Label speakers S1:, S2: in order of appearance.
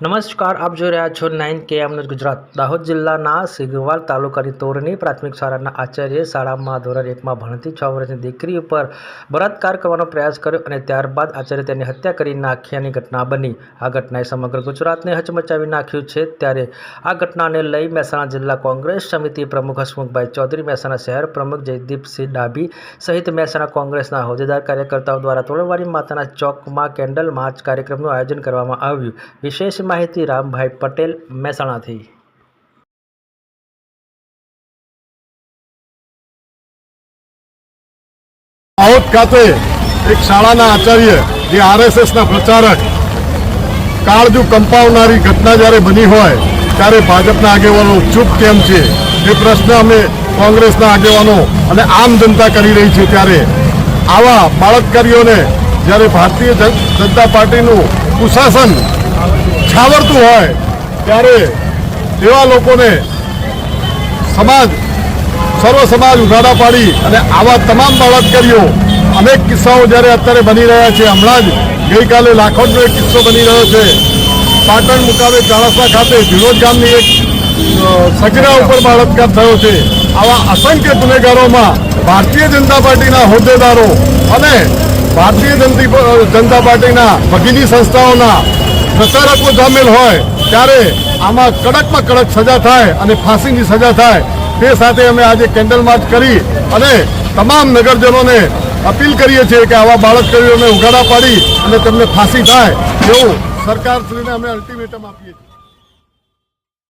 S1: નમસ્કાર, આપ જોઈ રહ્યા છો નાઇન કે એમ ન્યૂઝ ગુજરાત. દાહોદ જિલ્લાના સિગવાલ તાલુકાની તોરની પ્રાથમિક શાળાના આચાર્યએ શાળામાં ધોરણ એકમાં ભણતી છ વર્ષની દીકરી ઉપર બળાત્કાર કરવાનો પ્રયાસ કર્યો અને ત્યારબાદ આચાર્ય તેની હત્યા કરી નાખ્યાની ઘટના બની. આ ઘટનાએ સમગ્ર ગુજરાતને હચમચાવી નાખ્યું છે. ત્યારે આ ઘટનાને લઈ મહેસાણા જિલ્લા કોંગ્રેસ સમિતિ પ્રમુખ હસમુખભાઈ ચૌધરી, મહેસાણા શહેર પ્રમુખ જયદીપસિંહ ડાભી સહિત મહેસાણા કોંગ્રેસના હોદ્દેદાર કાર્યકર્તાઓ દ્વારા તોળવાડી માતાના ચોકમાં કેન્ડલ માર્ચ કાર્યક્રમનું આયોજન કરવામાં આવ્યું. વિશેષ માહિતી રામભાઈ પટેલ મહેસાણાથી.
S2: દાહોદ ખાતે એક શાળાના આચાર્ય, જે આરએસએસના પ્રચારક, કાળજુ કંપાવનારી ઘટના જ્યારે બની હોય, ત્યારે ભાજપના આગેવાનો ચૂપ કેમ છે? એ પ્રશ્ન અમે કોંગ્રેસના આગેવાનો અને આમ જનતા કરી રહી છે ત્યારે. આવા બાળકકારીઓને જ્યારે ભારતીય જન- જનતા પાર્ટીનું કુશાસન છાવરતું હોય, ત્યારે એવા લોકોને સમાજ, સર્વ સમાજ ઉઘાડા પાડી અને આવા તમામ બળાત્કારીઓ, અનેક કિસ્સાઓ જ્યારે અત્યારે બની રહ્યા છે. હમણાં જ ગઈકાલે લાખોદનો એક કિસ્સો બની રહ્યો છે. પાટણ મુકામે ચાણસા ખાતે ભીલોદ ગામની એક સગીરા ઉપર બળાત્કાર થયો છે. આવા અસંખ્ય ગુનેગારોમાં ભારતીય જનતા પાર્ટીના હોદ્દેદારો અને ભારતીય જનતા પાર્ટીના ભગીની સંસ્થાઓના પ્રચારકો જામેલ હોય ત્યારે આમાં કડકમાં કડક સજા થાય અને ફાંસીની સજા થાય તે સાથે અમે આજે કેન્ડલ માર્ચ કરી અને તમામ નગરજનોને અપીલ કરીએ છીએ કે આવા બાળકીઓને ઉઘાડા પાડી અને તેમને ફાંસી થાય એવું સરકારશ્રીને અમે અલ્ટિમેટમ આપીએ છીએ.